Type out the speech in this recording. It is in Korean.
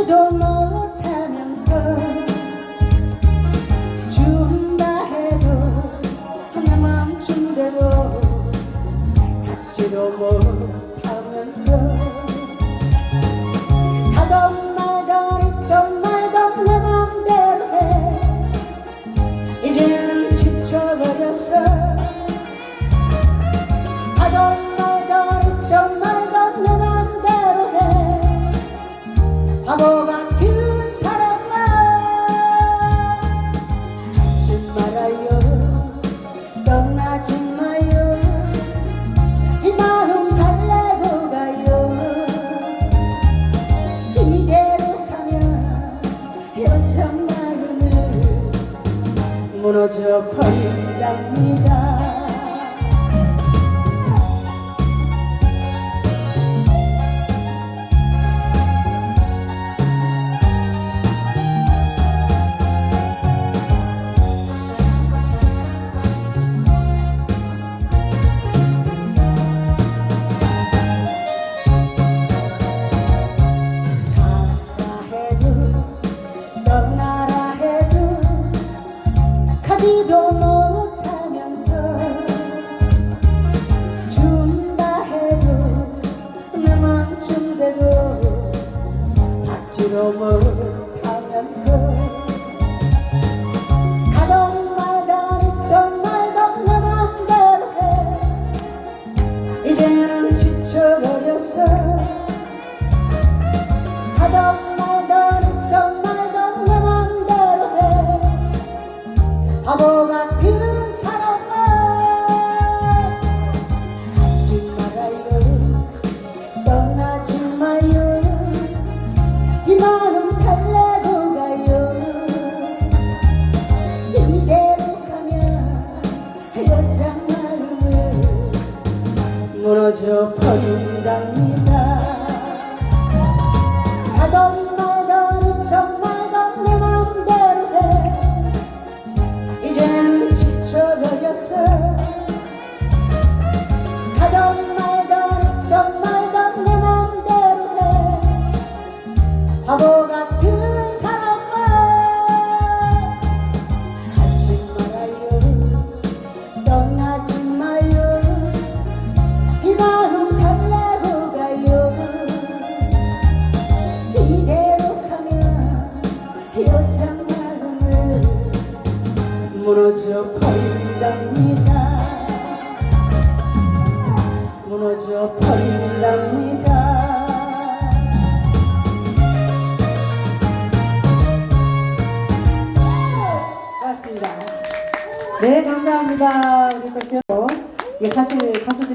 알지도 못하면서 준다 해도 내 맘준대로 닿지도 못하면서 떨어져 버린답니다. 실험을 하면서 여자말을 무너져 버린답니다 무너져 버린답니다. 무너져 버린답니다. 고맙습니다. 네 감사합니다. 이게 사실 가수들이